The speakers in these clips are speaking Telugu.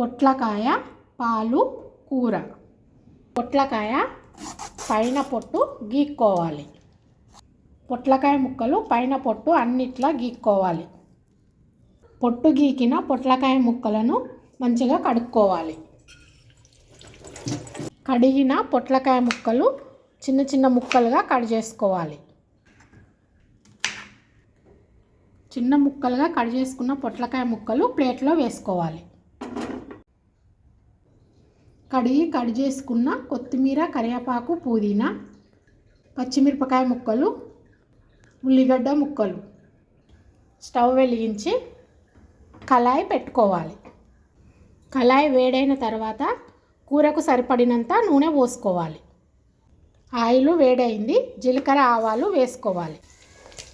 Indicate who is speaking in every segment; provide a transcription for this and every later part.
Speaker 1: పొట్లకాయ పాలు కూర. పొట్లకాయ పైన పొట్టు గీక్కోవాలి. పొట్లకాయ ముక్కలు పైన పొట్టు అన్నిట్లా గీక్కోవాలి. పొట్టు గీకిన పొట్లకాయ ముక్కలను మంచిగా కడుక్కోవాలి. కడిగిన పొట్లకాయ ముక్కలు చిన్న చిన్న ముక్కలుగా కట్ చేసుకోవాలి. చిన్న ముక్కలుగా కట్ చేసుకున్న పొట్లకాయ ముక్కలు ప్లేట్లో వేసుకోవాలి. కడిగి కట్ చేసుకున్న కొత్తిమీర కరివేపాకు పుదీనా పచ్చిమిరపకాయ ముక్కలు ఉల్లిగడ్డ ముక్కలు స్టవ్ వెలిగించి కళాయి పెట్టుకోవాలి. కళాయి వేడైన తర్వాత కూరకు సరిపడినంత నూనె పోసుకోవాలి. ఆయిల్ వేడైంది జీలకర్ర ఆవాలు వేసుకోవాలి.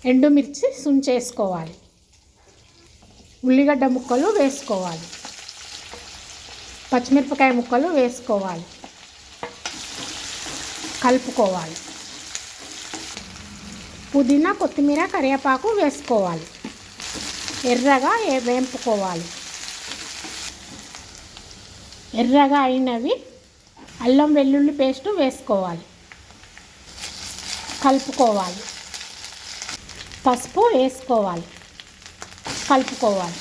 Speaker 1: ఎండుమిర్చి సుంచేసుకోవాలి. ఉల్లిగడ్డ ముక్కలు వేసుకోవాలి. పచ్చిమిరపకాయ ముక్కలు వేసుకోవాలి. కలుపుకోవాలి. పుదీనా కొత్తిమీర కరివేపాకు వేసుకోవాలి. ఎర్రగా వేంపుకోవాలి. ఎర్రగా అయినవి అల్లం వెల్లుల్లి పేస్ట్ వేసుకోవాలి. కలుపుకోవాలి. పసుపు వేసుకోవాలి. కలుపుకోవాలి.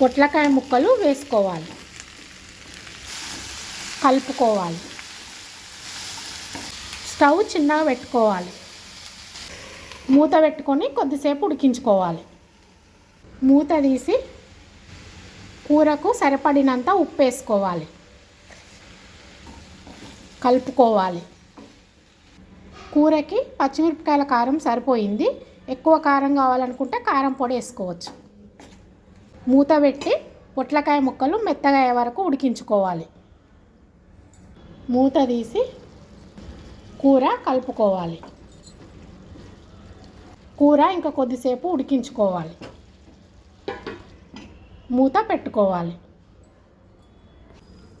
Speaker 1: పొట్లకాయ ముక్కలు వేసుకోవాలి. కలుపుకోవాలి. స్టవ్ చిన్నగా పెట్టుకోవాలి. మూత పెట్టుకొని కొద్దిసేపు ఉడికించుకోవాలి. మూత తీసి కూరకు సరిపడినంత ఉప్పు వేసుకోవాలి. కలుపుకోవాలి. కూరకి పచ్చిమిరపకాయల కారం సరిపోయింది. ఎక్కువ కారం కావాలనుకుంటే కారం పొడి వేసుకోవచ్చు. మూత పెట్టి పొట్లకాయ ముక్కలు మెత్తగా అయ్యే వరకు ఉడికించుకోవాలి. మూత తీసి కూర కలుపుకోవాలి. కూర ఇంకా కొద్దిసేపు ఉడికించుకోవాలి. మూత పెట్టుకోవాలి.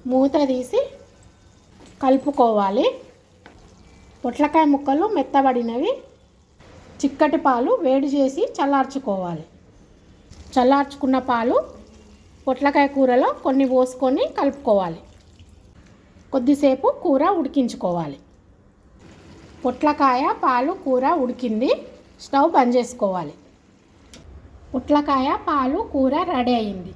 Speaker 1: మూత తీసి కలుపుకోవాలి. పొట్లకాయ ముక్కలు మెత్తబడినవి చిక్కటి పాలు వేడి చేసి చల్లార్చుకోవాలి. చల్లార్చుకున్న పాలు పొట్లకాయ కూరలో కొన్ని పోసుకొని కలుపుకోవాలి. కొద్దిసేపు కూర ఉడికించుకోవాలి. పొట్లకాయ పాలు కూర ఉడికింది. స్టవ్ బంద్ చేసుకోవాలి. పొట్లకాయ పాలు కూర రెడీ అయింది.